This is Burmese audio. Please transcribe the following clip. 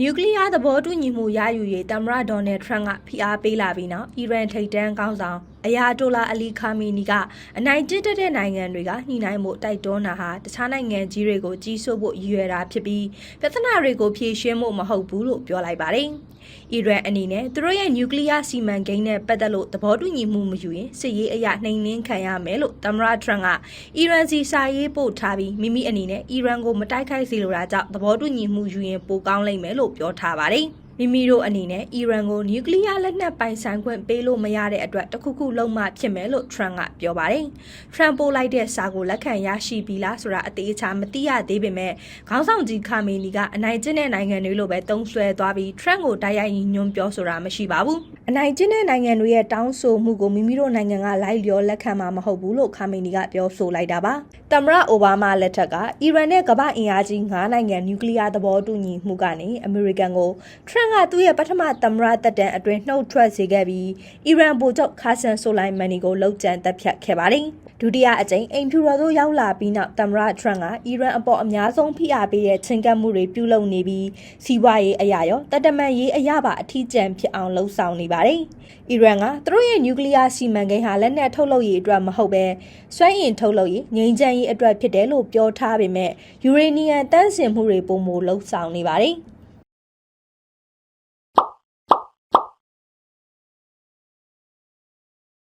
နျူကလ িয়ার သဘောတူညီမှုရယူရေးသမ္မတဒေါ်နယ်ထရန့်ကဖိအားပေးလာပြီးနောက်အီရန်ထိပ်တန်းခေါင်းဆောင်အယာတိုလာအလီခါမီနီကအနိုင်ကျင့်တတ်တဲ့နိုင်ငံတွေကညှိနှိုင်းမှုတိုက်တွန်းတာဟာတခြားနိုင်ငံကြီးတွေကိုကြီးစိုးဖို့ရည်ရွယ်တာဖြစ်ပြီးပြဿနာတွေကိုဖြေရှင်းဖို့မဟုတ်ဘူးလို့ပြောလိုက်ပါတယ်။ အီရန်အနေနဲ့သူတို့ရဲ့နျူကလ িয়ার စီမံကိန်းနဲ့ပတ်သက်လို့သဘောတူညီမှုမယူရင်စစ်ရေးအရနှိမ်နင်းခံရမယ်လို့သမ္မတထရန့်ကအီရန်စီစာရေးပို့ထားပြီးမိမိအနေနဲ့အီရန်ကိုမတိုက်ခိုက်စေလိုတာကြောင့်သဘောတူညီမှုယူရင်ပိုကောင်းလိမ့်မယ်လို့ပြောထားပါတယ်။ မိမိတို့အနေနဲ့အီရန်ကိုနျူကလ িয়ার လက်နက်ပိုင်ဆိုင်ခွင့်ပေးလို့မရတဲ့အတွက်တခုခုလုံးမဖြစ်မယ်လို့ Trump ကပြောပါတယ်။ Trump ပို့လိုက်တဲ့စာကိုလက်ခံရရှိပြီလားဆိုတာအသေးချာမသိရသေးပေမဲ့ခေါင်းဆောင်ကြီးခါမီနီကအနိုင်ကျင့်တဲ့နိုင်ငံတွေလိုပဲတုံးဆွဲသွားပြီး Trump ကိုတိုက်ရိုက်ညွှန်းပြောဆိုတာမရှိပါဘူး။အနိုင်ကျင့်တဲ့နိုင်ငံတွေရဲ့တောင်းဆိုမှုကိုမိမိတို့နိုင်ငံကလိုက်လျောလက်ခံမှာမဟုတ်ဘူးလို့ခါမီနီကပြောဆိုလိုက်တာပါ။သမ္မတအိုဘားမားလက်ထက်ကအီရန်နဲ့ကမ္ဘာအင်အားကြီး9နိုင်ငံနျူကလ িয়ার သဘောတူညီမှုကနေအမေရိကန်ကို ် Trump ကသူ့ရဲ့ပထမသမ္မတတက်တန်းအတွင်းနှုတ်ထွက်စေခဲ့ပြီးအီရန်ဗိုလ်ချုပ်ခါဆန်ဆိုလိုင်မန်နီကိုလောက်ကျန်တပ်ဖြတ်ခဲ့ပါတယ်။ဒုတိယအကြိမ်အိမ်ဖြူတော်သို့ရောက်လာပြီးနောက်သမ္မတထရန့်ကအီရန်အပေါ်အများဆုံးဖိအားပေးတဲ့ချင်းကပ်မှုတွေပြုလုပ်နေပြီးစီးပွားရေးအရာရောတတမန်ရေးအရာပါအထီးကျန်ဖြစ်အောင်လှုံ့ဆော်နေပါတယ်။အီရန်ကသူတို့ရဲ့နျူကလ িয়ার စီမံကိန်းဟာလက်နက်ထုတ်လုပ်ရေးအတွက်မဟုတ်ပဲစွမ်းအင်ထုတ်လုပ်ရေးငြိမ်းချမ်းရေးအတွက်ဖြစ်တယ်လို့ပြောထားပေမဲ့ယူရေနီယံတန့်စင်မှုတွေပုံမလှုံ့ဆော်နေပါတယ်။